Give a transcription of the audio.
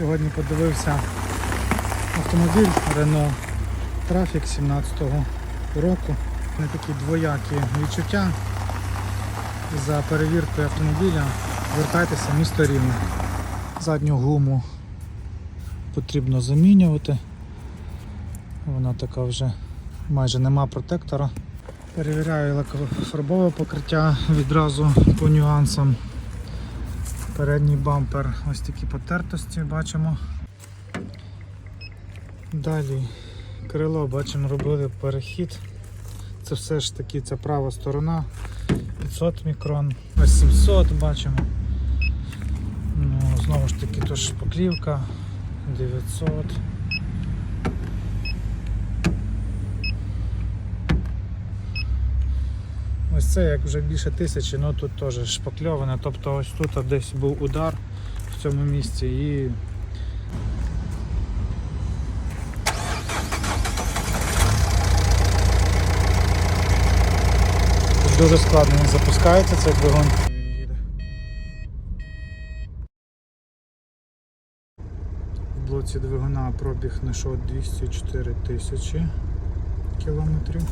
Сьогодні подивився автомобіль Renault Traffic 17-го року. Не такі двоякі відчуття. За перевіркою автомобіля звертайтеся в місто Рівне. Задню гуму потрібно замінювати. Вона така вже майже нема протектора. Перевіряю лакофарбове покриття відразу по нюансам. Передній бампер ось такі потертості бачимо. Далі крило бачимо робили перехід. Це все ж таки ця права сторона. 500 мікрон, ось 700 бачимо. Ну, знову ж таки тож поклівка 900. Ось це як вже більше тисячі, ну тут теж шпакльоване. Тобто ось тут десь був удар в цьому місці і. Дуже складно він запускається цей двигун. В блоці двигуна пробіг знайшов 204 тисячі кілометрів.